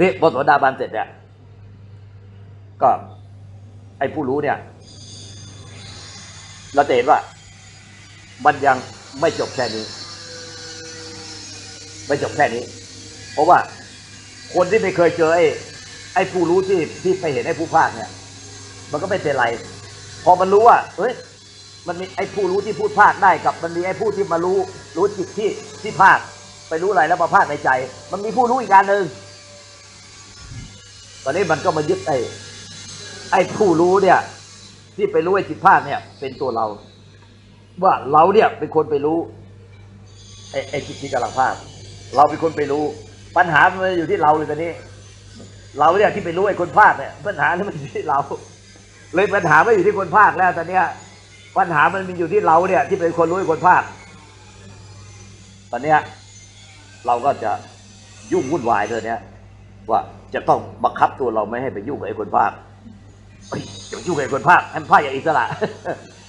นี่พอโสดาบันเสร็จเนี่ยก็ไอ้ผู้รู้เนี่ย เราจะเห็นว่า มันยังไม่จบแค่นี้ ไม่จบแค่นี้ เพราะว่าคนที่ไม่เคยเจอไอ้ไอ้ผู้รู้ที่ที่ไปเห็นไอ้ผู้ภาคเนี่ย มันก็ไม่เป็นไร พอมันรู้ว่าเฮ้ยมันมีไอ้ผู้รู้ที่พูดภาคได้กับ มันมีไอ้ผู้ที่มารู้รู้จิตที่ที่ภาคไปรู้อะไรแล้วมาภาคในใจ มันมีผู้รู้อีกการหนึ่ง ตอนนี้มันก็มายึดไอ้ไอ้ผู้รู้เนี่ย ที่ไปรู้ไอ้จิตภาคเนี่ย เป็นตัวเรา ว่าเราเนี่ยเป็นคนไปรู้ไอ้ไอ้จิตที่กำลังภาค เราเป็นคนไปรู้ ปัญหามันอยู่ที่เราเลยตอนนี้ เราเนี่ยที่ไปรู้ไอ้คนภาคเนี่ย ปัญหาเนี่ยมันอยู่ที่เรา เลยปัญหาไม่อยู่ที่คนภาคแล้วตอนเนี้ยปัญหามันมีอยู่ที่เราเนี่ย ที่เป็นคนรู้ไอ้คนภาค ตอนเนี้ยเราก็จะยุ่งวุ่นวายเลยเนี่ย ว่าจะต้องบังคับตัวเราไม่ให้ไปยุ่งกับไอ้คนภาคอย่ายุ่งกับไอ้คนภาคให้มันภาคอย่างอิสระ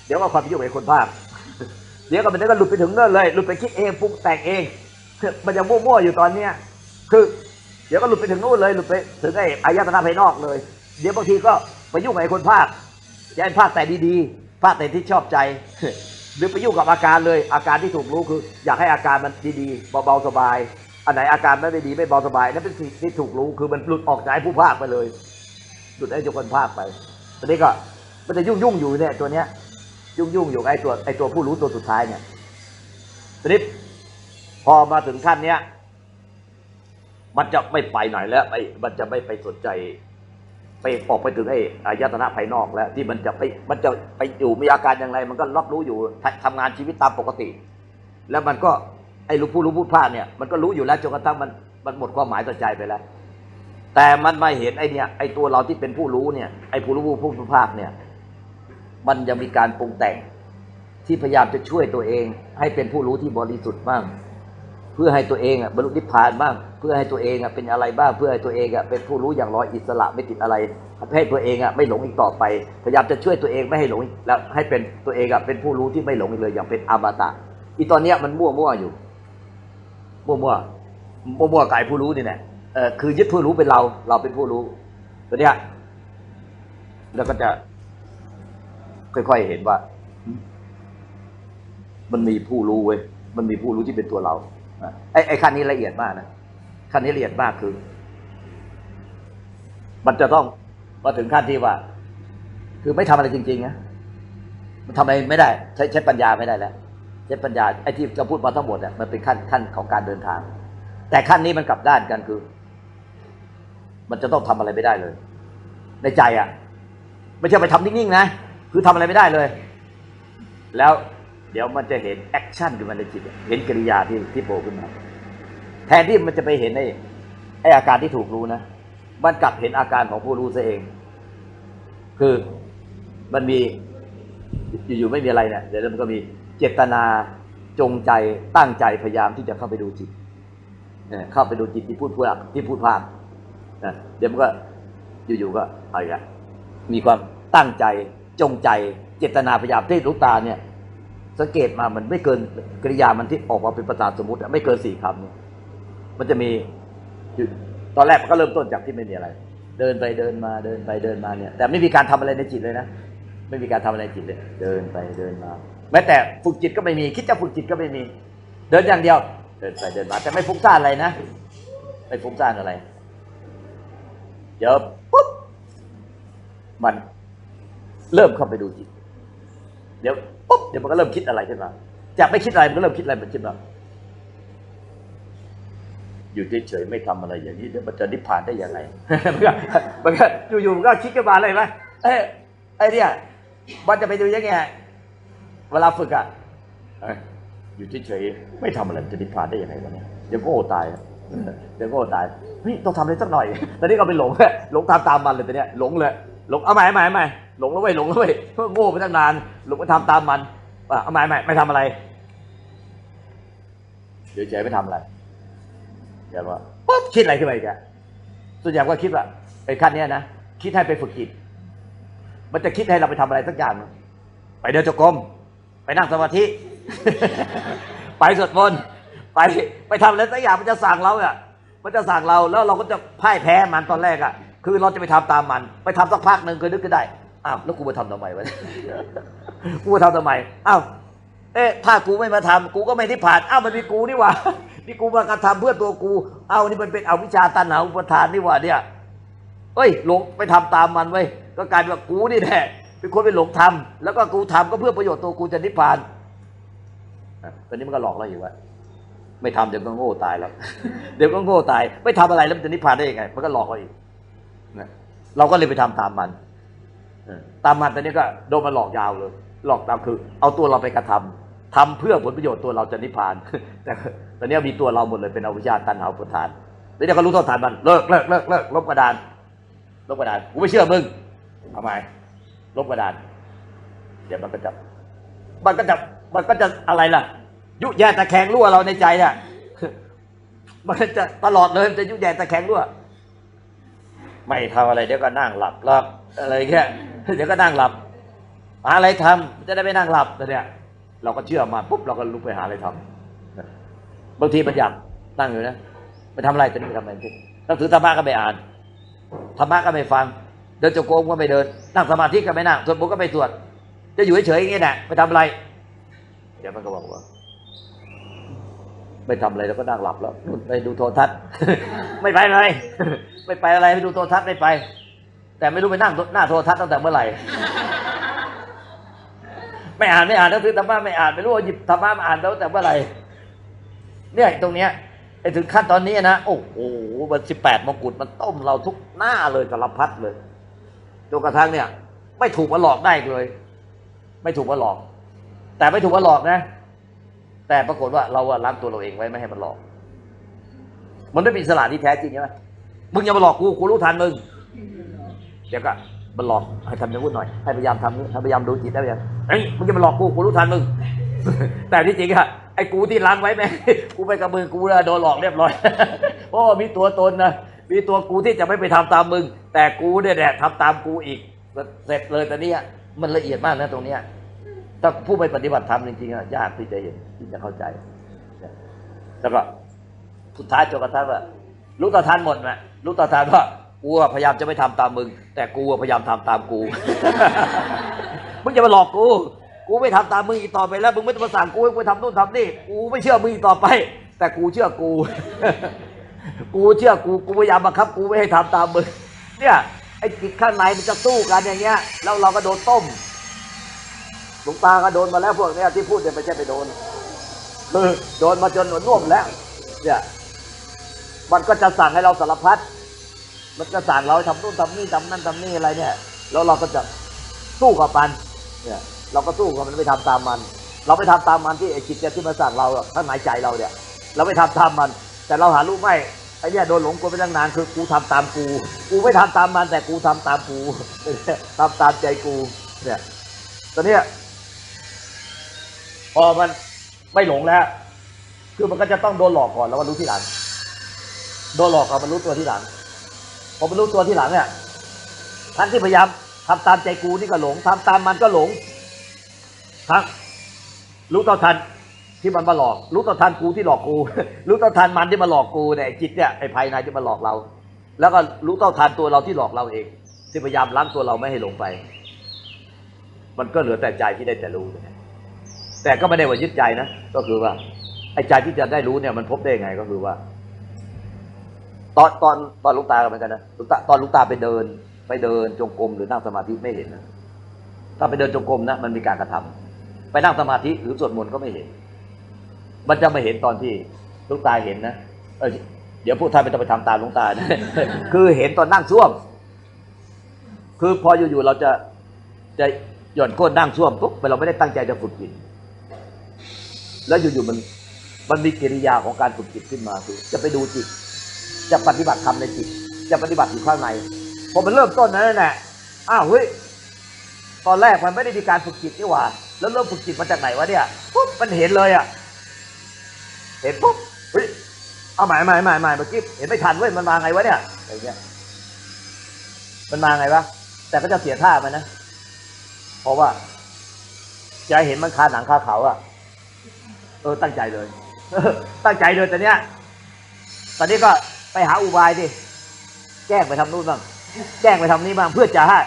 เดี๋ยวก็ความไปยุ่งกับไอ้คนภาคเดี๋ยวก็มันก็หลุดไปถึงนั่นเลยหลุดไปคิดเองปรุงแต่งเองมันยังมั่วๆอยู่ตอนเนี้ยคือ เดี๋ยวก็หลุดไปถึงนู่นเลยหลุดไปถึงไอ้อายตนะภายนอกเลย เดี๋ยวบางทีก็ไปยุ่งกับไอ้คนภาคจะให้ภาคแต่ดีๆภาคแต่ที่ชอบใจ หรือไปยุ่งกับอาการเลย อาการที่ถูกรู้คือ อยากให้อาการมันดีๆเบาๆสบาย อันไหนอาการไม่ได้ดีไม่เบาสบายนั่นเป็นสิ่งที่ถูกรู้คือมันหลุดออกจากไอ้ผู้ภาคไปเลยหลุดไอ้จ้าคนภาคไปตอนนี้ก็มันจะยุ่งยุ่งอยู่เนี่ยตัวเนี้ย ยุ่งยุ่งอยู่ไอ้ตัวไอ้ตัวผู้รู้ตัวสุดท้ายเนี่ยตอนนี้พอมาถึงขั้นเนี้ยมันจะไม่ไปไหนแล้วไม่มันจะไม่ไปสนใจ ไปออกไปถึงไอ้อายตนะภายนอกแล้ว ที่มันจะไปมันจะไปอยู่มีอาการอย่างไร มันก็รับรู้อยู่ททำงานชีวิตตามปกติ แล้วมันก็ ไอ้รู้ผู้รู้พูดพลาดเนี่ยมันก็รู้อยู่แล้วจนกระทั่งมันมันหมดความหมายต่อใจไปแล้ว แต่มันมาเห็นไอ้เนี่ยไอ้ตัวเราที่เป็นผู้รู้เนี่ยไอ้ผู้รู้ผู้พูดพลาดเนี่ย มันยังมีการปรุงแต่งที่พยายามจะช่วยตัวเอง ให้เป็นผู้รู้ที่บริสุทธิ์บ้างเพื่อให้ตัวเองอะบรรลุนิพพานบ้าง เพื่อให้ตัวเองอะเป็นอะไรบ้าง เพื่อให้ตัวเองอะเป็นผู้รู้อย่างร้อยอิสระไม่ติดอะไรให้ตัวเองอะไม่หลงอีกต่อไป พยายามจะช่วยตัวเองไม่ให้หลงแล้วให้เป็นตัวเองอะเป็นผู้รู้ที่ไม่หลงอีกเลยอย่างเป็นอมตะอีตอนเนี้ยมันมั่วมั่วอยู่ มั่วมั่วมั่วมั่วกับไอ้ผู้รู้นี่แหละเออคือยึดผู้รู้เป็นเรา เราเป็นผู้รู้ตัวเนี้ยแล้วก็จะค่อยๆเห็นว่า มันมีผู้รู้เว้ยมันมีผู้รู้ที่เป็นตัวเราไอ้ไอ้ขั้นนี้ละเอียดมากนะขั้นนี้ละเอียดมากคือ มันจะต้องมาถึงขั้นที่ว่า คือไม่ทำอะไรจริงๆนะมันทำอะไรไม่ได้ ใช้ใช้ปัญญาไม่ได้แล้ว ใช้ปัญญาไอ้ที่จะพูดมาทั้งหมดเนี่ยมันเป็นขั้นขั้นของการเดินทาง แต่ขั้นนี้มันกลับด้านกันคือ มันจะต้องทำอะไรไม่ได้เลย ในใจอะ ไม่ใช่ไปทำนิ่งๆนะคือทำอะไรไม่ได้เลย แล้วเดี๋ยวมันจะเห็นแอคชั่นขึ้นมาในจิตเห็นกิริยาที่ที่โผล่ขึ้นมาแทนที่มันจะไปเห็นไอ้ไอ้อาการที่ถูกรู้นะมันกลับเห็นอาการของผู้รู้ซะเอง คือมันมีอยู่ๆไม่มีอะไรเนี่ยเดี๋ยวมันก็มี เจตนาจงใจตั้งใจพยายามที่จะเข้าไปดูจิตเข้าไปดูจิตที่พูดพูดที่พูดภาพเดี๋ยวมันก็อยู่ๆก็อาอีกละมีความตั้งใจจงใจเจตนาพยายามที่รู้ตาเนี่ย สังเกตมามันไม่เกินกริยามันที่ออกมาเป็นภาษาสมมติอะไม่เกินสี่คำเนี่ยมันจะมีตอนแรกมันก็เริ่มต้นจากที่ไม่มีอะไร เดินไปเดินมาเดินไปเดินมาเนี่ย แต่ไม่มีการทำอะไรในจิตเลยนะไม่มีการทำอะไรในจิตเลย เดินไปเดินมา แม้แต่ฝึกจิตก็ไม่มี คิดจะฝึกจิตก็ไม่มี เดินอย่างเดียว เดินไปเดินมา แต่ไม่ฟุ้งซ่านอะไรนะไม่ฟุ้งซ่านอะไร เดี๋ยวปุ๊บมันเริ่มเข้าไปดูจิต เดี๋ยวปุ๊บเดี๋ยวมันก็เริ่มคิดอะไรขึ้นมาจากไม่คิดอะไรมันก็เริ่มคิดอะไรมันขึ้นมาอยู่เฉยๆไม่ทำอะไรอย่างนี้เดี๋ยวมันจะนิพพานได้ยังไงมันก็อยู่ๆมันก็คิดขึ้นมาเลยไหมเอ้ไอ้เนี่ยมันจะไปดูยังไง เวลาฝึกอะอยู่เฉยๆไม่ทำอะไรจะนิพพานได้ยังไงวะเนี่ยเดี๋ยวก็โอตายเดี๋ยวก็โอตายเฮ้ยต้องทำอะไรสักหน่อยตอนนี้ก็ไปหลงหลงตามตามมันเลยตอนเนี้ยหลงเลยหลงเอาใหม่ใหม่ใหม่หลงแล้วเว้ยหลงแล้วเว้ยเพื่อโง่ไปตั้งนานหลงไปทำตามมันอะเอาใหม่ใหม่ไม่ทำอะไรเดี๋ยวใจไม่ทำอะไรเดี๋ยวว่าปุ๊บคิดอะไรขึ้นมาอีกอะส่วนใหญ่ก็คิดว่าไอ้ขั้นเนี้ยนะคิดให้ไปฝึกจิตมันจะคิดให้เราไปทำอะไรสักอย่างหนึ่งไปเดินจงกรม ไปนั่งสมาธิ ไปสวดมนต์ไปไปทำอะไรสักอย่างมันจะสั่งเราอะมันจะสั่งเราแล้วเราก็จะพ่ายแพ้มันตอนแรกอะ คือเราจะไปทำตามมัน ไปทำสักพักหนึ่งเคยนึกก็ได้อ้าวแล้วกูมาทำทำไมวะกูมาทำทำไมอ้าวเอ๊ะถ้ากูไม่มาทำกูก็ไม่ที่ผ่านอ้าวมันมีกูนี่หว่านี่กูมากระทำเพื่อตัวกู เอ้านี่มันเป็นเอาวิชาตันหาอุปทานนี่หว่าเนี่ยเอ้ยหลงไปทำตามมันเว้ก็กลายเป็นว่ากูนี่แหละ เป็นคนไปหลงทำแล้วก็กูทำก็เพื่อประโยชน์ตัวกูจะนิพพานตอนนี้มันก็หลอกเราอยู่ว่าไม่ทำเดี๋ยวก็โง่ตายแล้ว เดี๋ยวก็โง่ตาย ไม่ทำอะไรแล้วมันจะนิพพานได้ยังไง มันก็หลอกเราอีกเราก็เลยไปทำตามมันตามมันตอนนี้ก็โดนมันหลอกยาวเลย หลอกตามคือ เอาตัวเราไปกระทำทำเพื่อผลประโยชน์ตัวเราจะนิพพาน แต่ตอนนี้มีตัวเราหมดเลยเป็นอวิชชาตันหาอุปทานแล้วเดี๋ยวก็รู้โทษฐานมันเลิกเลิกเลิกเลิกลบกระดานลบกระดานกูไม่เชื่อมึงทำไม ลบกระดาน เดี๋ยวมันก็จะมันก็จะมันก็จะอะไรล่ะ ยุแย่ตะแคงรั่วเราในใจเนี่ยมันจะตลอดเลยมันจะยุแย่ตะแคงรั่วไม่ทำอะไรเดี๋ยวก็นั่งหลับหลับอะไรเงี้ยเดี๋ยวก็นั่งหลับหาอะไรทำจะได้ไม่นั่งหลับแต่เนี่ย เราก็เชื่อมาปุ๊บเราก็ลุกไปหาอะไรทำบางทีมันอยากนั่งอยู่นะไปทำอะไรจะนี่ไปทำอะไรที่หนังสือธรรมะก็ไม่อ่านธรรมะก็ไม่ฟัง เดินจงกรมก็ไม่เดิน นั่งสมาธิก็ไม่นั่งสวดมนต์ก็ไม่สวด จะอยู่เฉยๆอย่างนี้แหละไปทำอะไร เดี๋ยวมันก็บอกว่า ไม่ทำอะไรแล้วก็นั่งหลับแล้วไปดูโทรทัศน์ ไม่ไปเลย ไม่ไปอะไรไปดูโทรทัศน์ไม่ไป แต่ไม่รู้ไปนั่งหน้าโทรทัศน์ตั้งแต่เมื่อไหร่ ไม่อ่านไม่อ่านหนังสือธรรมะไม่อ่านไม่รู้ว่าหยิบธรรมะมาอ่านตั้งแต่เมื่อไหร่ เนี่ยตรงเนี้ยไอ้ถึงขั้นตอนนี้นะ โอ้โหมันสิบแปดมงกุฎมันต้มเราทุกหน้าเลยสารพัดเลย จนกระทั่งเนี่ย ไม่ถูกมาหลอกได้เลย ไม่ถูกมาหลอก แต่ไม่ถูกมาหลอกนะ แต่ปรากฏว่าเราอะล้างตัวเราเองไว้ไม่ให้มันหลอก มันไม่เป็นอิสระที่แท้จริงใช่ไหมมึงอย่ามาหลอกกูกูรู้ทันมึงเดี๋ยวก็มันหลอกให้ทำอย่างนู้นหน่อยให้พยายามทำนี้ให้พยายามดูจิตได้พยายามเฮ้ยมึงจะมาหลอกกูกูรู้ทันมึงแต่ที่จริงอะไอ้กูที่ล้างไว้แม่กูไปกับมือกูแล้วโดนหลอกเรียบร้อยเพราะว่ามีตัวตนนะมีตัวกูที่จะไม่ไปทำตามมึงแต่กูเนี่ยแหละทำตามกูอีกเสร็จเลยแต่เนี้ยมันละเอียดมากนะตรงเนี้ยถ้าผู้ไปปฏิบัติธรรมจริงๆอะยากที่จะเห็นที่จะเข้าใจแล้วก็สุดท้ายจนกระทั่งว่ารู้ต่อทานหมดนะรู้ต่อทานว่ากูพยายามจะไม่ทำตามมึง แต่กูพยายามทำตามกูมึงจะมาหลอกกู กูไม่ทำตามมึงอีกต่อไปแล้วมึงไม่ต้องมาสั่งกูให้กูทำนู่นทำนี่กูไม่เชื่อมึงอีกต่อไป แต่กูเชื่อกู กูเชื่อกูกูพยายามบังคับ กูไม่ให้ทำตามมึง เนี่ยไอ้จิตข้างในมันจะสู้กันอย่างเงี้ย แล้วเราก็โดนต้มหลวงตาก็โดนมาแล้วพวกเนี้ยที่พูดเนี่ยไม่ใช่ไปโดนคือโดนมาจนหนวดน่วมแล้ว เนี่ยมันก็จะสั่งให้เราสารพัดมันจะสั่งเราทำนู่นทำนี่ทำนั่นทำนี่อะไรเนี่ย แล้วเราก็จะสู้กับมัน เนี่ย เราก็สู้กับมันไม่ทำตามมัน เราไปทำตามมันที่ไอ้จิตเนี่ยที่มาสั่งเราอะข้างในใจเราเนี่ย เราไม่ทำตามมัน แต่เราหารู้ไหม ไอ้เนี่ยโดนหลงกลไปตั้งนานคือกูทำตามกู กูไม่ทำตามมันแต่กูทำตามกูทำตามใจกู เนี่ยตอนเนี้ยพอมันไม่หลงแล้ว คือมันก็จะต้องโดนหลอกก่อนแล้วมันรู้ที่หลัง โดนหลอกก่อนมันรู้ตัวที่หลัง พอมันรู้ตัวที่หลังเนี่ยทั้งที่พยายามทำตามใจกูนี่ก็หลงทำตามมันก็หลงทั้งรู้ต่อทัน ที่มันมาหลอก รู้ต่อทันกูที่หลอกกู รู้ต่อทันมันที่มาหลอกกูเนี่ยจิตเนี่ยไอ้ภายในที่มาหลอกเรา แล้วก็รู้ต่อทันตัวเราที่หลอกเราเอง ที่พยายามล้างตัวเราไม่ให้หลงไป มันก็เหลือแต่ใจที่ได้แต่รู้แต่ก็ไม่ได้ว่ายึดใจนะก็คือว่าไอ้ใจที่จะได้รู้เนี่ยมันพบได้ยังไงก็คือว่า ตอนตอนตอนลูกตาก็เหมือนกันนะลูกตาตอนลูกตาไปเดิน ไปเดินจงกรมหรือนั่งสมาธิไม่เห็นนะถ้าไปเดินจงกรมนะมันมีการกระทำไปนั่งสมาธิหรือสวดมนต์ก็ไม่เห็น มันจะม่เห็นตอนที่ลูกตาเห็นนะเออเดี๋ยวพวกท่านไม่ต้องไปทำตามลูกตานะคือเห็นตอนนั่งซ่วม คือพออยู่ๆเราจะจะหย่อนก้นนั่งซ่วมปุ๊บเราไม่ได้ตั้งใจจะฝึกจิตแล้วอยู่ๆมันมันมีกิริยาของการฝึกจิตขึ้นมาคือจะไปดูจิต จะปฏิบัติธรรมในจิต จะปฏิบัติอยู่ข้างในพอมันเริ่มต้นนั้นแหละอ้าวเฮ้ยตอนแรกมันไม่ได้มีการฝึกจิตนี่หว่า แล้วเริ่มฝึกจิตมาจากไหนวะเนี่ยปุ๊บมันเห็นเลยอะ เห็นปุ๊บเฮ้ยเอาใหม่ใหม่ใหม่ใหม่เมื่อกี้เห็นไม่ทันเว้ยมันมาไงวะเนี่ยอะไรเงี้ยมันมาไงวะแต่ก็จะเสียท่ามันนะเพราะว่าจะเห็นมันคาหนังคาเขาอะเออตั้งใจเลย ตั้งใจเลยแต่เนี้ยตอนนี้ก็ไปหาอุบายดิแกล้งไปทำนู่นบ้างแกล้งไปทำนี้บ้างเพื่อจะให้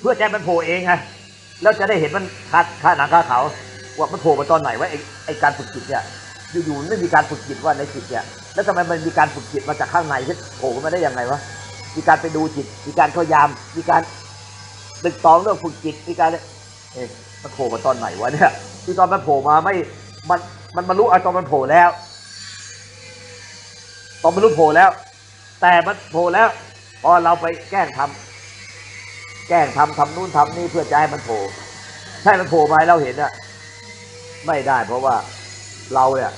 เพื่อแจะให้มันโผล่เองไงแล้วจะได้เห็นมันคาคาหนังคาเขาว่ามันโผล่มาตอนไหนว่าไอ้ไอ้การฝึกจิตเนี่ย อยู่ๆไม่มีการฝึกจิตว่าในจิตเนี่ยแล้วทำไมมันมีการฝึกจิตมาจากข้างในที่โผล่มาได้ยังไงวะมีการไปดูจิต มีการเข้ายาม มีการตึกตองเรื่องฝึกจิตมีการเอ๊ะมันโผล่มาตอนไหนวะเนี่ยที่ตอนมันโผล่มาไม่มันมันมันรู้อาตอนมันโผล่แล้ว ตอนมันรู้โผล่แล้ว แต่มันโผล่แล้วพอเราไปแกล้งทำแกล้งทำทำนู่นทำนี่เพื่อจะให้มันโผล่ใช่มันโผล่มาให้เราเห็นอะไม่ได้เพราะว่า เราเนี่ย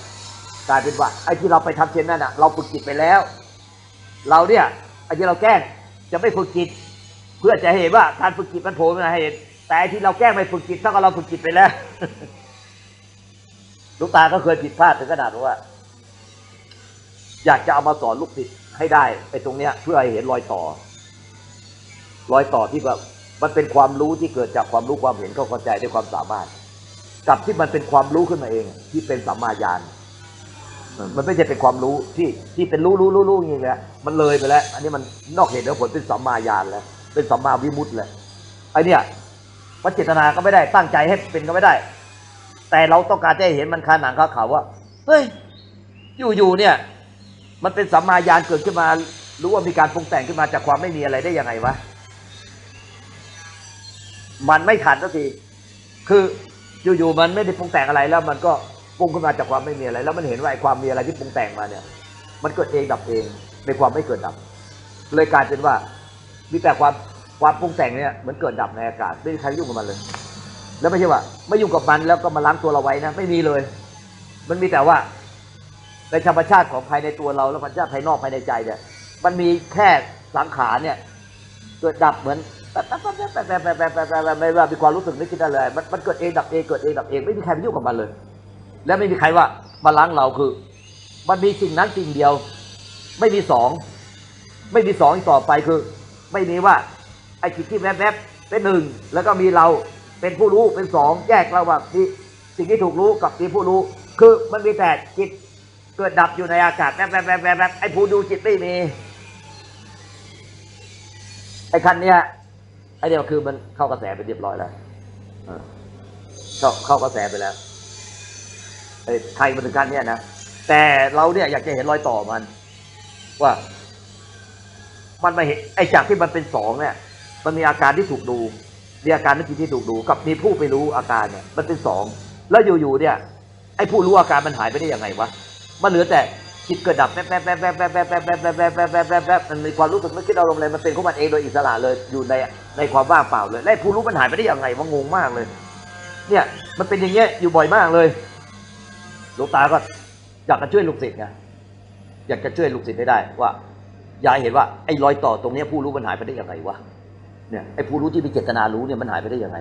กลายเป็นว่าไอ้ที่เราไปทำเช่นนั้นอะเราฝึกจิตไปแล้ว เราเนี่ยไอ้ที่เราแกล้งจะไม่ฝึกจิต เพื่อจะเห็นว่าการฝึกจิตมันโผล่มาให้เห็น แต่ไอ้ที่เราแกล้งไม่ฝึกจิตเท่ากับเราฝึกจิตไปแล้วลูกตาก็เคยผิดพลาดถึงขนาดว่า อยากจะเอามาสอนลูกศิษย์ให้ได้ไอ้ตรงเนี้ย เพื่อให้เห็นรอยต่อ รอยต่อที่แบบมันเป็นความรู้ที่เกิดจากความรู้ความเห็นเข้าเข้าใจด้วยความสามารถ กับที่มันเป็นความรู้ขึ้นมาเอง ที่เป็นสัมมาญาณมันไม่ใช่เป็นความรู้ที่ที่เป็นรู้รู้รู้รู้อย่างเงี้ยมันเลยไปแล้ว อันนี้มันนอกเหตุแล้วผลเป็นสัมมาญาณแล้ว เป็นสัมมาวิมุตติแล้วไอเนี่ยมันเจตนาก็ไม่ได้ตั้งใจให้เป็นก็ไม่ได้ แต่เราต้องการจะเห็นมันคาหนังคาเขาว่าเฮ้ยอยู่ๆเนี่ย มันเป็นสัมมาญาณเกิดขึ้นมารู้ว่ามีการปรุงแต่งขึ้นมาจากความไม่มีอะไรได้ยังไงวะมันไม่ทันสักทีคือ อยู่ๆมันไม่ได้ปรุงแต่งอะไรแล้วมันก็ปรุงขึ้นมาจากความไม่มีอะไร แล้วมันเห็นว่าไอ้ความมีอะไรที่ปรุงแต่งมาเนี่ย มันเกิดเองดับเองในความไม่เกิดดับ เลยกลายเป็นว่า มีแต่ความความปรุงแต่งเนี่ยเหมือนเกิดดับในอากาศไม่มีใครยุ่งกับมันเลย แล้วไม่ใช่ว่า ไม่ยุ่งกับมันแล้วก็มาล้างตัวเราไว้นะไม่มีเลย มันมีแต่ว่าในธรรมชาติของภายในตัวเราและธรรมชาติภายนอกภายในใจเนี่ย มันมีแค่สังขารเนี่ย เกิดดับเหมือน แป๊บแป๊บแป๊บแป๊บแป๊บแป๊บแบบแบบไม่ว่ามีความรู้สึกไม่คิดอะไรมันมันเกิดเองดับเองเกิดเองดับเองไม่มีใครไปยุ่งกับมันเลย และไม่มีใครว่ามาล้างเราคือ มันมีสิ่งนั้นสิ่งเดียว ไม่มีสองไม่มีสองอีกต่อไปคือ ไม่มีว่าไอ้จิตที่แวบแวบๆเป็นหนึ่งแล้วก็มีเราเป็นผู้รู้เป็นสองแยกเราว่ามีสิ่งที่ถูกรู้กับมีผู้รู้ คือมันมีแต่จิตเกิดดับอยู่ในอากาศแวบแวบแวบแวบแวบไอ้ผู้ดูจิตไม่มีไอ้คันเนี้ย อ้เดียวคือมันเข้ากระแสไปเรียบร้อยแล้วเข้าเข้ากระแสไปแล้วไอ้ไทยมันถึงคันเนี้ยนะแต่เราเนี่ยอยากจะเห็นรอยต่อมัน ว่า มันมาเห็นไอ้จากที่มันเป็นสองเนี่ย มันมีอาการที่ถูกดูมีอาการนึกคิดที่ถูกดู กับมีผู้ไปรู้อาการเนี่ย มันเป็นสองแล้วอยู่ๆเนี่ย ไอ้ผู้รู้อาการมันหายไปได้ยังไงวะมันเหลือแต่จิตเกิดดับแป๊บแป๊บแป๊บแป๊บแป๊บแป๊บแป๊บแป๊บแป๊บแป๊บแป๊บแป๊บแป๊บแป๊บมันมีความรู้สึกไม่คิดอารมณ์อะไรมันเป็นของมันเองโดยอิสระเลยอยู่ใน ในความว่างเปล่าเลย และผู้รู้มันหายไปได้ยังไงวะงงมากเลย เนี่ยมันเป็นอย่างเงี้ยอยู่บ่อยมากเลยหลวงตาก็อยากจะช่วยลูกศิษย์ไงอยากจะช่วยลูกศิษย์ให้ได้ว่ายายเห็นว่าไอ้รอยต่อตรงเนี้ยผู้รู้มันหายไปได้ยังไงวะเนี่ยไอ้ผู้รู้ที่มีเจตนารู้เนี่ยมันหายไปได้ยังไง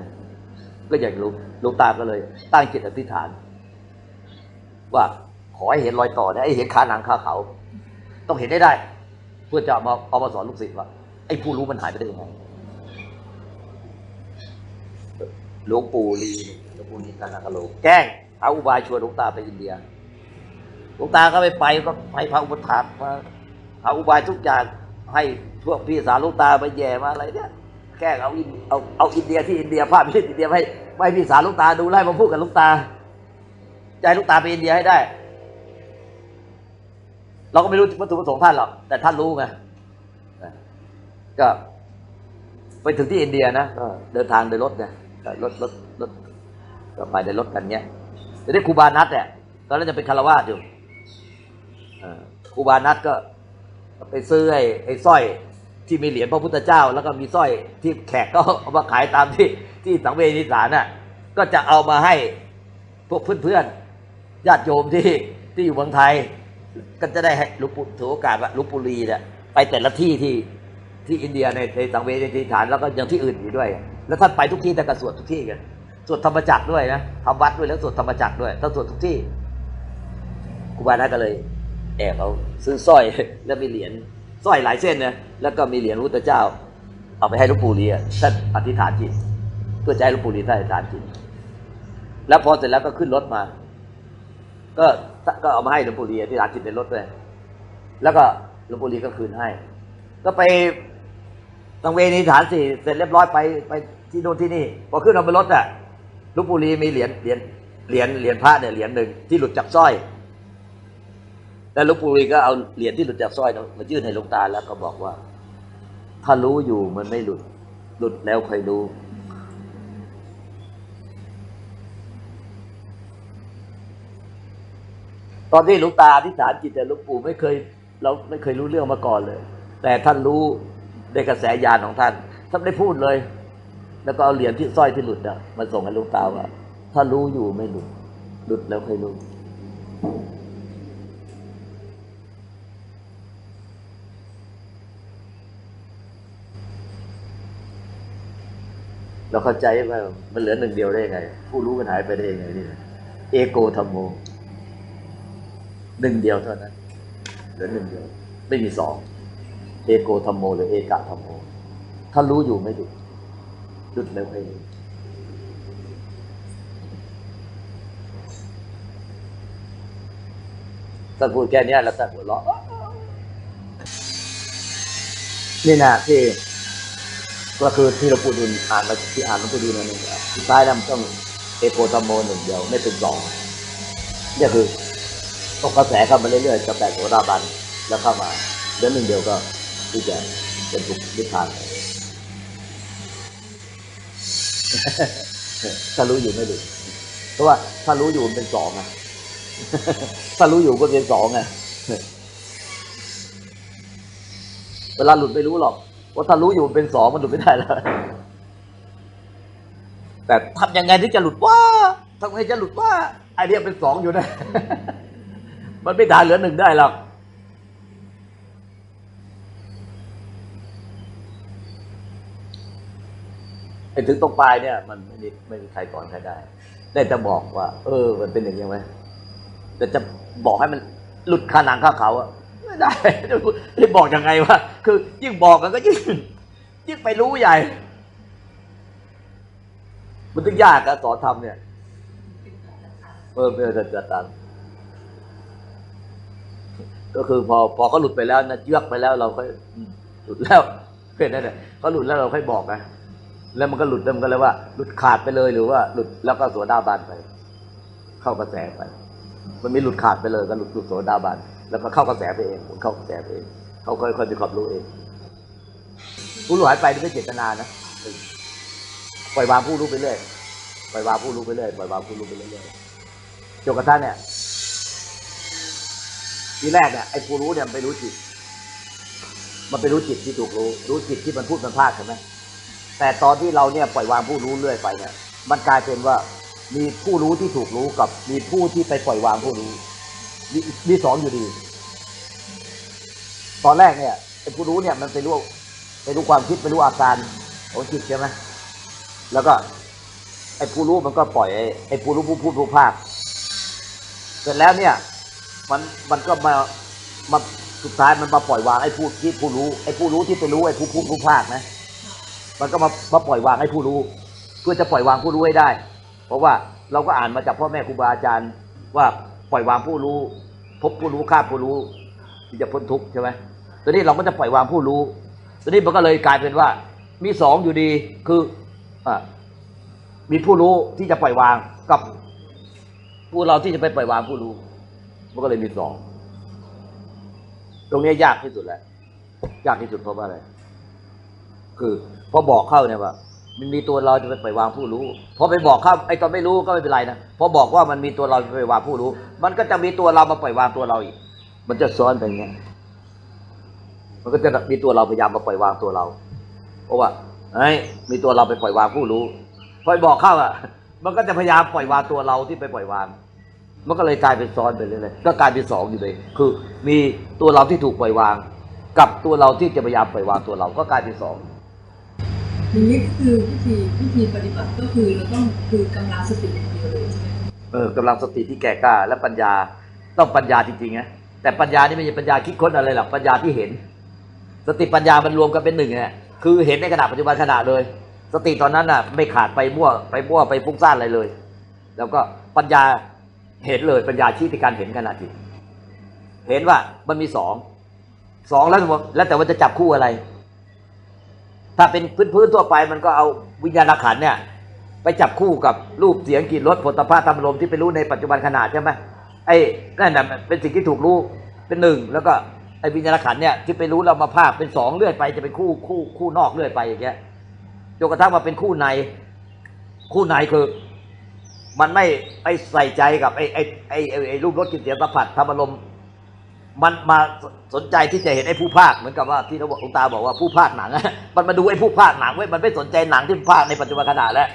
ก็อยากรู้หลวงตาก็เลย ตั้งจิตอธิษฐาน ว่าขอให้เห็นรอยต่อเนี่ยไอ้เห็นขาหนังขาเขา ต้องเห็นได้ได้ เพื่อจะมาเอามาสอนลูกศิษย์ว่าไอ้ผู้รู้มันหายไปได้ยังไง หลวงปู่ลีหลวงปู่ลีกานาคโลแกล้งเอาอุบายชวนหลวงตาไปอินเดียหลวงตาก็ไม่ไปก็ให้พระอุปถัมภ์มาเอาอุบายทุกอย่างให้พวกพี่สาวลูกตาไปแย่มาอะไรเนี่ยแกล้งเอาอินเอาเอาอินเดียที่อินเดียภาพที่อินเดียให้ไม่พี่สาวลูกตาดูไล่มาพูดกับลูกตาใจลูกตาไปอินเดียให้ได้ เราก็ไม่รู้วัตถุประสงค์ท่านหรอกแต่ท่านรู้ไงก็ไปถึงที่อินเดียนะเดินทางโดยรถเนี่ย รถรถรถก็ไปในรถกันเนี้ยแต่ได้ครูบานัทเนี่ยตอนนั้นจะเป็นคารวาสอยู่ครูบานัทก็ไปซื้อไอ้ไอ้สร้อยที่มีเหรียญพระพุทธเจ้า แล้วก็มีสร้อยที่แขกก็เอามาขายตามที่ที่สังเวชนิสานน่ะก็จะเอามาให้พวกเพื่อนๆญาติโยมที่ที่อยู่เมืองไทย ก็จะได้ให้ลุปู่ถือโอกาสว่าลุปู่ลีเนี่ยไปแต่ละที่ที่ที่อินเดียในในสังเวชนิสานแล้วก็ยังที่อื่นอยู่ด้วย แล้วท่านไปทุกที่แต่ก็สวดทุกที่กันสวดธรรมจักรด้วยนะทำวัดด้วยแล้วสวดธรรมจักรด้วยต้องสวดทุกที่ครูบานัทก็เลยแอบเอาซื้อสร้อยแล้วมีเหรียญสร้อยหลายเส้นนะแล้วก็มีเหรียญพุทธเจ้า เอาไปให้หลวงปู่ลีอะท่านอธิษฐานจิตเพื่อจะให้หลวงปู่ลีท่านอธิษฐานจิตแล้วพอเสร็จแล้วก็ขึ้นรถมา ก็ก็เอามาให้หลวงปู่ลีอธิษฐานจิตในรถด้วยแล้วก็หลวงปู่ลีก็คืนให้ ก็ไป ตังเวณีฐานสี่เสร็จเรียบร้อยไปไปที่โน่นที่นี่พอขึ้นเอาไปรถอะลวงปู่ลีมีเหรียญเหรียญเหรียญเหรียญพระเนี่ยเหรียญหนึ่งที่หลุดจากสร้อยแล้วลวงปู่ลีก็เอาเหรียญที่หลุดจากสร้อยเนี่ยมายื่นให้หลวงตาแล้วก็บอกว่า ถ้ารู้อยู่มันไม่หลุด หลุดแล้วค่อยรู้ ตอนที่หลวงตาที่ฐานจิตแต่หลวงปู่ไม่เคย เราไม่เคยรู้เรื่องมาก่อนเลย แต่ท่านรู้ ในกระแสญาณของท่านท่านได้พูดเลย แล้วก็เอาเหรียญที่สร้อยที่หลุดอะมาส่งให้ลวงตาว่า ถ้ารู้อยู่ไม่หลุดหลุดแล้วค่อยรู้เราเข้าใจว่ามันเหลือหนึ่งเดียวได้ยังไง ผู้รู้มันหายไปได้ยังไงนี่เอโกธรรมโมหนึ่งเดียวเท่านั้นเหลือหนึ่งเดียว ไม่มีสอง เอโกธรรมโม หรือเอกะธรรมโม ถ้ารู้อยู่ไม่หลุดหลุดแล้วไม่รู้ท่านพูดแค่นี้แล้วท่านหัวเราะนี่นะที่ก็คือที่เราพูดดูอ่านมาที่อ่านหลวงปู่ดูนั่นเองสุดท้ายแล้นต้องเอโกธรรมโมหนึ่งเดียวไม่เป็นสองนี่คือตกกระแสเข้ามาเรื่อยๆจะแตกโสดาบันแล้วเข้ามาเดือนหนึ่งเดียวก็ ที่จะเป็นทุกนิพพานถ้ารู้อยู่ไม่หลุเพราะว่าถ้ารู้อยู่มันเป็นสองไงถ้ารู้อยู่ก็เป็นสองไงเวลาหลุดไม่รู้หรอกว่าถ้ารู้อยู่มันเป็นสองมันหลุดไม่ได้แล้วแต่ทำยังไงที่จะหลุดว่าทำไงจะหลุดว่าไอเดียเป็นสองอยู่นะ มันไม่ได้เหลือหนึ่งได้หรอก ไอถึงตรงปลายเนี่ย มันไม่มีไม่มีใครก่อนใครได้ ได้จะบอกว่า เออ มันเป็นอย่างนี้ไหมแต่จะบอกให้มันหลุดคาหนังข้าเขาอะไม่ได้จะบอกยังไงวะคือ ยิ่งบอกกันก็ยิ่งยิ่งไปรู้ใหญ่ มันถึงยากอะสอนทำเนี่ยเออเป็นสัจตังก็คือพอพอเขาหลุดไปแล้วนะเยือกไปแล้วเราค่อยหลุดแล้วเป็นนั่นแหละเขาหลุดแล้วเราค่อยบอกนะ แล้วมันก็หลุดแล้วมันก็เลยว่า หลุดขาดไปเลยหรือว่าหลุดแล้วก็โสดาบันไป เข้ากระแสไป มันมีหลุดขาดไปเลยก็หลุดหลุดโสดาบันแล้วก็เข้ากระแสไปเองเข้ากระแสไปเองเขาค่อยๆมีความรู้เองผู้รู้หายไปไม่ใช่เจตนานะปล่อยวางผู้รู้ไปเรื่อยปล่อยวางผู้รู้ไปเรื่อยปล่อยวางผู้รู้ไปเรื่อยจนกระทั่งเนี่ยทีแรกเนี่ยไอ้ผู้รู้เนี่ยมันไปรู้จิต มันไปรู้จิตที่ถูกรู้ รู้จิตที่มันพูดมันพลาดใช่ไหม แต่ตอนที่เราเนี่ยปล่อยวางผู้รู้เรื่อยไปเนี่ยมันกลายเป็นว่ามีผู้รู้ที่ถูกรู้กับมีผู้ที่ไปปล่อยวางผู้รู้มีมีสองอยู่ดี ตอนแรกเนี่ยไอ้ผู้รู้เนี่ยมันไปรู้ไปรู้ความคิดไปรู้อาการของจิตใช่ไหมแล้วก็ไอ้ผู้รู้มันก็ปล่อยไอ้ผู้รู้ผู้พูดผู้พากเสร็จแล้วเนี่ยมันมันก็มามาสุดท้ายมันมาปล่อยวางไอ้ผู้ที่ผู้รู้ไอ้ผู้รู้ที่ไปรู้ไอ้ผู้พูดผู้พากนะ มันก็มามาปล่อยวางให้ผู้รู้ เพื่อจะปล่อยวางผู้รู้ให้ได้ เพราะว่าเราก็อ่านมาจากพ่อแม่ครูบาอาจารย์ ว่าปล่อยวางผู้รู้ พบผู้รู้ฆ่าผู้รู้ที่จะพ้นทุกข์ใช่ไหมตอนนี้เราก็จะปล่อยวางผู้รู้ตอนนี้มันก็เลยกลายเป็นว่า มีสองอยู่ดีคืออ่ามีผู้รู้ที่จะปล่อยวางกับผู้เราที่จะไปปล่อยวางผู้รู้มันก็เลยมีสองตรงนี้ยากที่สุดแหละยากที่สุดเพราะว่าอะไร คือ พอบอกเข้าเนี่ยว่ามันมีตัวเราจะไปปล่อยวางผู้รู้พอไปบอกเข้าไอ้ตอนไม่รู้ก็ไม่เป็นไรนะพอบอกว่ามันมีตัวเราจะไปปล่อยวางผู้รู้ มันก็จะมีตัวเรามาปล่อยวางตัวเราอีก มันจะซ้อนไปอย่างเงี้ยมันก็จะมีตัวเราพยายามมาปล่อยวางตัวเรา เพราะว่าไอ้ยมีตัวเราไปปล่อยวางผู้รู้พอบอกเข้าอะ มันก็จะพยายามปล่อยวางตัวเราที่ไปปล่อยวาง มันก็เลยกลายเป็นซ้อนไปเรื่อยๆก็กลายเป็นสองอยู่เลย คือ มีตัวเราที่ถูกปล่อยวาง กับตัวเราที่จะพยายามปล่อยวางตัวเราก็กลายเป็นสอง อย่างนี้ก็คือวิธีวิธีปฏิบัติก็คือเราต้องคือกำลังสติอย่างเดียวเลยใช่ไหมเออกำลังสติที่แก่กล้าและปัญญาต้องปัญญาจริงๆนะแต่ปัญญานี่ไม่ใช่ปัญญาคิดค้นอะไรหรอกปัญญาที่เห็น สติปัญญามันรวมกันเป็นหนึ่งเนี่ยคือเห็นในขณะปัจจุบันขณะเลย สติตอนนั้นน่ะ ไม่ขาดไปมั่วไปมั่วไปฟุ้งซ่านอะไรเลย แล้วก็ปัญญาเห็นเลยปัญญาชี้ที่การเห็นขณะจิตเห็นว่ามันมีสองสองแล้วแล้วแต่ว่าจะจับคู่อะไร ถ้าเป็นพื้นๆทั่วไปมันก็เอาวิญญาณขันเนี่ย ไปจับคู่กับรูปเสียงกลิ่นรสผลตภะธรรมลมที่ไปรู้ในปัจจุบันขณะใช่ไหมไอ้นั่นน่ะเป็นสิ่งที่ถูกรู้เป็นหนึ่งแล้วก็ไอ้วิญญาณขันเนี่ยที่ไปรู้เรามาภาพเป็นสองเรื่อยไปจะเป็นคู่คู่คู่นอกเรื่อยไปอย่างเงี้ยจนกระทั่งมาเป็นคู่ในคู่ในคือ มันไม่ไปใส่ใจกับไอไอ้ไอ้ไอ้ไอ้รูปรสกลิ่นเสียงสัมผัสธรรมลม มันมาสนใจที่จะเห็นไอ้ผู้ภาคเหมือนกับว่าที่เราบอกหลวงตาบอกว่าผู้ภาคหนัง มันมาดูไอ้ผู้ภาคหนังเว้ยมันไม่สนใจหนังที่ภาคในปัจจุบันขณะแล้ว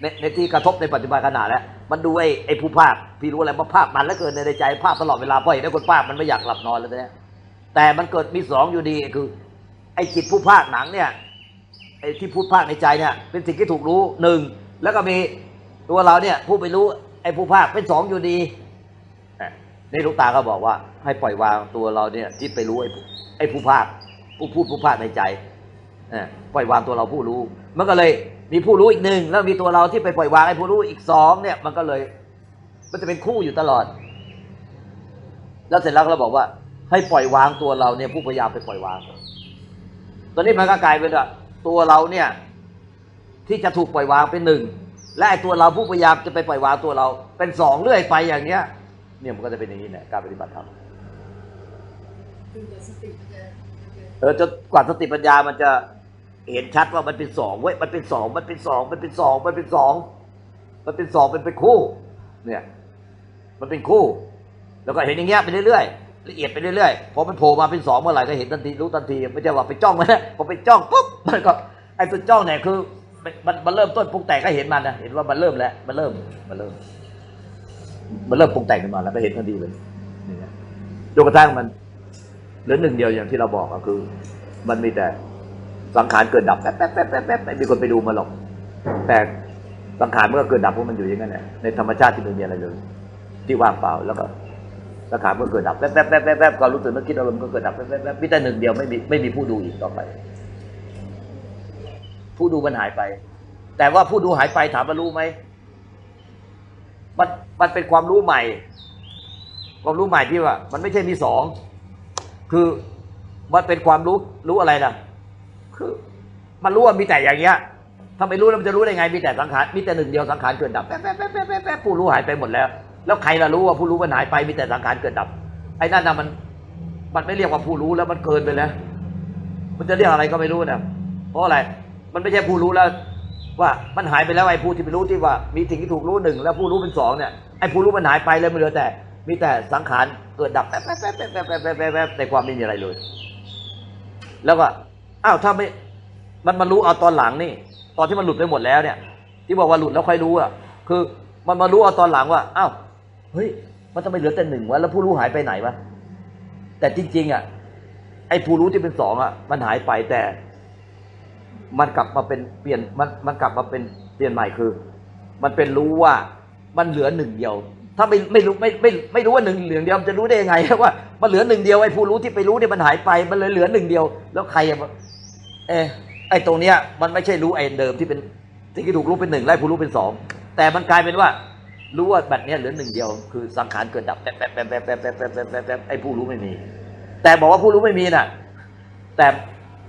ในในที่กระทบในปัจจุบันขณะแล้วมันดูไอ้ไอ้ผู้ภาคพี่รู้อะไรว่าภาคมันแล้วเกินในใจภาคตลอดเวลาเพราะเห็นไอ้คนภาคมันไม่อยากหลับนอนเลยเนี่ยแต่มันเกิดมีสองอยู่ดีคือ ไอ้จิตผู้ภาคหนังเนี่ยไอ้ที่พูดภาคในใจเนี่ยเป็นสิ่งที่ถูกรู้หนึ่งแล้วก็มีตัวเราเนี่ยผู้ไปรู้ไอ้ผู้ภาคเป็นสองอยู่ดี นี่ลูกตาก็บอกว่า ให้ปล่อยวางตัวเราเนี่ยที่ไปรู้ไอ้ผู้ไอ้ผู้ภาคผู้พูดผู้ภาคในใจปล่อยวางตัวเราผู้รู้ มันก็เลยมีผู้รู้อีกหนึ่งแล้วมีตัวเราที่ไปปล่อยวางไอ้ผู้รู้อีกสองเนี่ย มันก็เลย มันจะเป็นคู่อยู่ตลอด แล้วเสร็จแล้วเราบอกว่า ให้ปล่อยวางตัวเราเนี่ยผู้พยายามไปปล่อยวาง ตอนนี้มันก็กลายเป็นว่าตัวเราเนี่ย ที่จะถูกปล่อยวางเป็นหนึ่งและไอ้ตัวเราผู้พยายามจะไปปล่อยวางตัวเรา เป็นสองเรื่อยไปอย่างเนี้ย เนี่ยมันก็จะเป็นอย่างนี้แหละการปฏิบัติธรรมคือเดี๋ยวสติมันจะมันจะเออจนกว่าสติปัญญามันจะเห็นชัดว่ามันเป็นสองเว้ยมันเป็นสองมันเป็นสองมันเป็นสองมันเป็นสองมันเป็นสองเป็นเป็นคู่ เนี่ย มันเป็นคู่ แล้วก็เห็นอย่างเงี้ยไปเรื่อยๆละเอียดไปเรื่อยๆพอมันโผล่มาเป็นสองเมื่อไหร่ก็เห็นทันทีรู้ทันทีไม่ใช่ว่าไปจ้องมันนะพอไปจ้องปุ๊บมันก็ไอ้ตัวจ้องเนี่ยคือมันมันมันเริ่มต้นปรุงแต่งก็เห็นมันนะเห็นว่ามันเริ่มแล้วมันเริ่มมันเริ่ม มันเริ่มปรุงแต่งขึ้นมาแล้วก็เห็นทันทีเลยนี่นะจนกระทั่งมันเหลือหนึ่งเดียวอย่างที่เราบอกก็คือ มันมีแต่สังขารเกิดดับแป๊บแป๊บแป๊บแป๊บแป๊บไม่มีคนไปดูมันหรอก แต่สังขารมันก็เกิดดับเพราะมันอยู่อย่างนั้นแหละในธรรมชาติที่ไม่มีอะไรเลยที่ว่างเปล่าแล้วก็สังขารมันก็เกิดดับแป๊บแป๊บแป๊บแป๊บแป๊บความรู้สึกนึกคิดอารมณ์ก็เกิดดับแป๊บแป๊บแป๊บมีแต่หนึ่งเดียวไม่มีไม่มีผู้ดูอีกต่อไป ผู้ดูมันหายไป แต่ว่าผู้ดูหายไปถามว่ารู้ไหม มันมันเป็นความรู้ใหม่ ความรู้ใหม่ที่ว่า มันไม่ใช่มีสองคือมันเป็นความรู้รู้อะไรนะคือ มันรู้ว่ามีแต่อย่างเงี้ยถ้าไม่รู้แล้วมันจะรู้ได้ไง มีแต่สังขารมีแต่หนึ่งเดียวสังขารเกิดดับแป๊บแป๊บแป๊บแป๊บแป๊บแป๊บผู้รู้หายไปหมดแล้ว แล้วใครล่ะรู้ว่าผู้รู้มันหายไปมีแต่สังขารเกิดดับไอ้นั่นน่ะมัน มันไม่เรียกว่าผู้รู้แล้วมันเกินไปแล้ว มันจะเรียกอะไรก็ไม่รู้นะเพราะอะไร มันไม่ใช่ผู้รู้แล้ว ว่ามันหายไปแล้วไอ้ผู้ที่ไปรู้ที่ว่ามีสิ่งที่ถูกรู้หนึ่งแล้วผู้รู้เป็นสองเนี่ยไอ้ผู้รู้มันหายไปเลยมันเหลือแต่ มีแต่สังขารเกิดดับแป๊บแป๊บแป๊บแป๊บแป๊บแป๊บแป๊บแต่ความไม่มีอะไรเลย แล้วก็อ้าวถ้าไม่มันมารู้เอาตอนหลังนี่ ตอนที่มันหลุดไปหมดแล้วเนี่ย ที่บอกว่าหลุดแล้วค่อยรู้อะคือมันมารู้เอาตอนหลังว่าอ้าวเฮ้ย มันทำไมเหลือแต่หนึ่งวะแล้วผู้รู้หายไปไหนวะแต่จริง ๆอะไอ้ผู้รู้ที่เป็นสองอะมันหายไปแต่ มันกลับมาเป็นเปลี่ยนมันมันกลับมาเป็นเปลี่ยนใหม่คือ มันเป็นรู้ว่ามันเหลือหนึ่งเดียว ถ้าไม่ไม่รู้ไม่ไม่ไม่รู้ว่าหนึ่งเหลือเดียวจะรู้ได้ยังไงว่ามันเหลือหนึ่งเดียวไอ้ผู้รู้ที่ไปรู้เนี่ยมันหายไปมันเลยเหลือหนึ่งเดียว แล้วใครเออไอ้ตรงเนี้ยมันไม่ใช่รู้ไอ้เดิมที่เป็นสิ่งที่ถูกรู้เป็นหนึ่งไล่ผู้รู้เป็นสองแต่มันกลายเป็นว่ารู้ว่าแบบเนี้ยเหลือหนึ่งเดียว คือสังขารเกิดดับแป๊บแป๊บแป๊บแป๊บแป๊บแป๊บแป๊บไอ้ผู้รู้ไม่มี แต่บอกว่าผู้รู้ไม่มีน่ะ แต่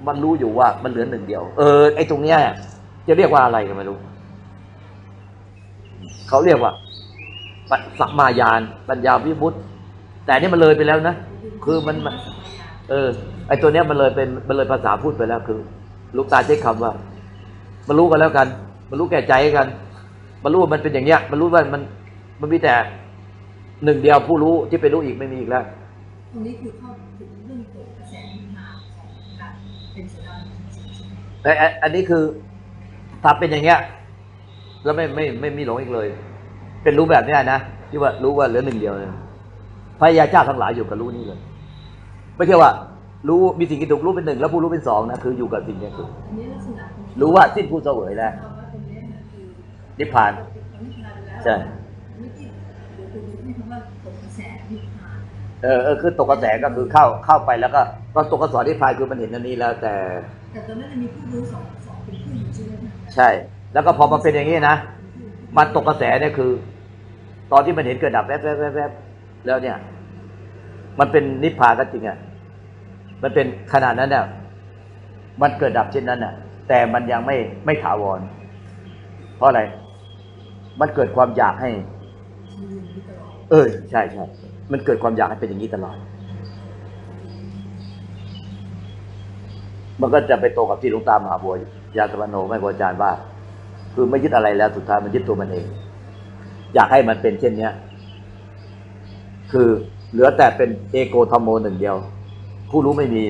มันรู้อยู่ว่ามันเหลือหนึ่งเดียว เออไอ้ตรงเนี้ยจะเรียกว่าอะไรก็ไม่รู้ เขาเรียกว่าสัมมาญาณปัญญาวิมุตติแต่นี่มันเลยไปแล้วนะคือมัน เออ ไอ้ตัวเนี้ยมันเลยเป็นมันเลยภาษาพูดไปแล้วคือลูกตาใช้คำว่ามันรู้กันแล้วกัน มันรู้แก่ใจกัน มันรู้ว่ามันเป็นอย่างเงี้ย มันรู้ว่ามันมันมีแต่หนึ่งเดียวผู้รู้ที่ไปรู้อีกไม่มีอีกแล้วตรงนี้คือเข้า แต่อันอันนี้คือถ้าเป็นอย่างเงี้ย แล้วไม่ไม่ไม่มีหลงอีกเลย เป็นรู้แบบเนี้ยนะที่ว่ารู้ว่าเหลือหนึ่งเดียวเลยพระยาเจ้าทั้งหลายอยู่กับรู้นี่เลย ไม่ใช่ว่า รู้มีสิ่งที่ถูกรู้เป็นหนึ่งแล้วผู้รู้เป็นสองนะคืออยู่กับสิ่งนี้คือรู้ว่าสิ้นผู้เสวยแล้วนิพพานนิพพานแล้วใช่ไม่ที่เดี๋ยวคุณให้คำว่านิพพานเออเออคือตกกระแสก็คือเข้าเข้าไปแล้วก็ตอนตกกระแสนิพพานคือมันเห็นอันนี้แล้วแต่ แต่ตอนนั้นมีผู้รู้สองสองเป็นผู้อยู่ใช่ไหมคะใช่ แล้วก็พอมาเป็นอย่างนี้นะมันตกกระแสเนี่ยคือ ตอนที่มันเห็นเกิดดับแวบแวบแวบแวบแล้วเนี่ย มันเป็นนิพพานก็จริงอะมันเป็นขนาดนั้นเนี่ยมันเกิดดับเช่นนั้นน่ะ แต่มันยังไม่ไม่ถาวร เพราะอะไร มันเกิดความอยากให้ เออใช่ใช่มันเกิดความอยากให้เป็นอย่างนี้ตลอด มันก็จะไปตรงกับที่หลวงตามหาบัวยาสวรรณโนไม่บัวอาจารย์ว่า คือไม่ยึดอะไรแล้วสุดท้ายมันยึดตัวมันเอง อยากให้มันเป็นเช่นเนี้ย คือเหลือแต่เป็นเอโกธรรมโมหนึ่งเดียว ผู้รู้ไม่มี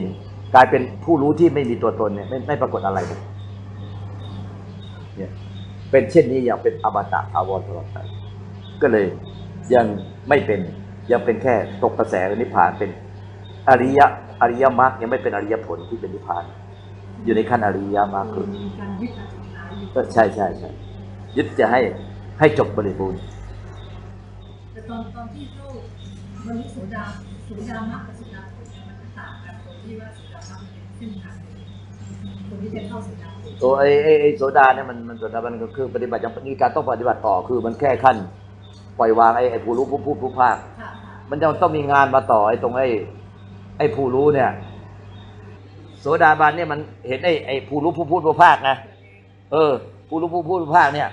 กลายเป็นผู้รู้ที่ไม่มีตัวตนเนี่ยไม่ไม่ปรากฏอะไรเนี่ยเป็นเช่นนี้อย่างเป็นอมตะอาวรตลอดไปก็เลยยังไม่เป็นยังเป็นแค่ตกกระแสนิพพานเป็นอริยะอริยมรรคยังไม่เป็นอริยผลที่เป็นนิพพาน อยู่ในขั้นอริยมรรคือมีการยึดอัตตาอยู่เออใช่ใช่ใช่ยึดจะให้ให้จบบริบูรณ์แต่ตอนตอนที่เข้าบรรลุโสดาโสดามรรคกับโสดาผลเนี่ยมันจะต่างกันตรงที่ว่าโสดามรรคเป็นเส้นทางคนที่จะเข้าโสดาตัวไอ้ไอ้โสดาเนี่ยมันมันโสดามันก็คือปฏิบัติอยังมีการต้องปฏิบัติต่อคือมันแค่ขั้น ปล่อยวางไอ้ไอ้ผู้รู้ผู้พูดผู้ภาค มันจะต้องมีงานมาต่อไอ้ตรงไอ้ไอ้ผู้รู้เนี่ย โสดาบันเนี่ยมันเห็นไอ้ไอ้ผู้รู้ผู้พูดผู้ภาคนะเออ ผู้รู้ผู้พูดผู้ภาคเนี่ย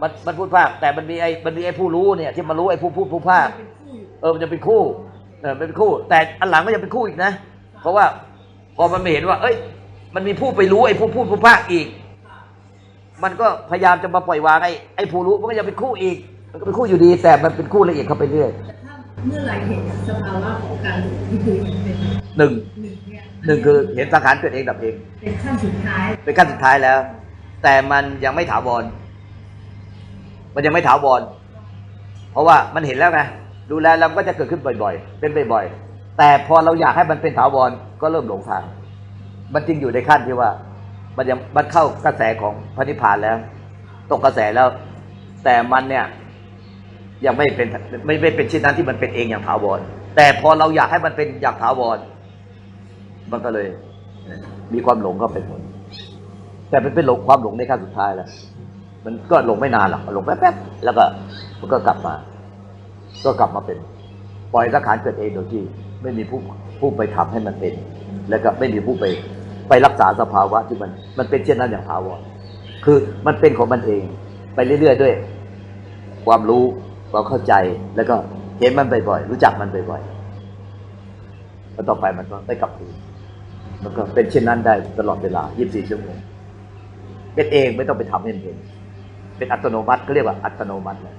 มันมันพูดภาคแต่มันมีไอ้มันมีไอ้ผู้รู้เนี่ย ที่มันรู้ไอ้ผู้พูดผู้ภาคเป็นคู่อยู่เออมันจะเป็นคู่เออมันเป็นคู่ แต่อันหลังก็ยังเป็นคู่อีกนะ เพราะว่าพอมันไม่เห็นว่า เอ้ย มันมีผู้ไปรู้ไอ้ผู้พูดผู้ภาคอีกค่ะมันก็พยายามจะมาปล่อยวางไอ้ไอ้ผู้รู้มันก็ยังเป็นคู่อีก มันก็เป็นคู่อยู่ดี แต่มันเป็นคู่ละเอียดเข้าไปเรื่อยแต่ถ้าเมื่อไหร่เห็นสภาวะของการหลงที่คือมันเป็นหนึ่ง หนึ่งเนี่ยหนึ่งคือเห็นสังขารเกิดเองดับเอง เป็นขั้นสุดท้ายเป็นขั้นสุดท้ายแล้ว แต่มันยังไม่ถาวร มันยังไม่ถาวร เพราะว่ามันเห็นแล้วไงดูแลแล้วมันก็จะเกิดขึ้นบ่อย ๆ เป็นบ่อยๆ แต่พอเราอยากให้มันเป็นถาวรก็เริ่มหลงทาง มันจึงอยู่ในขั้นที่ว่า มันยังมันเข้ากระแสของพระนิพพานแล้ว ตกกระแสแล้ว แต่มันเนี่ยยังไม่เป็นไม่ไม่เป็นเช่นนั้นที่มันเป็นเองอย่างถาวร แต่พอเราอยากให้มันเป็นอย่างถาวร มันก็เลย มีความหลงก็เป็นผลแต่เป็นเป็นหลงความหลงในขั้นสุดท้ายแล้วมันก็หลงไม่นานหรอกหลงแป๊บๆแล้วก็มันก็กลับมา ก็กลับมาเป็น ปล่อยสังขารเกิดเองโดยที่ไม่มีผู้ผู้ไปทำให้มันเป็น แล้วก็ไม่มีผู้ไปไปรักษาสภาวะที่มัน มันเป็นเช่นนั้นอย่างถาวรคือมันเป็นของมันเอง ไปเรื่อยๆด้วย ความรู้ความเข้าใจแล้วก็เห็นมันบ่อยๆรู้จักมันบ่อยๆแล้วต่อไปมันก็ได้กลับคืน มันก็เป็นเช่นนั้นได้ตลอดเวลา 24 ชั่วโมงเป็นเองไม่ต้องไปทำเองเป็นอัตโนมัติก็เรียกว่าอัตโนมัติเลย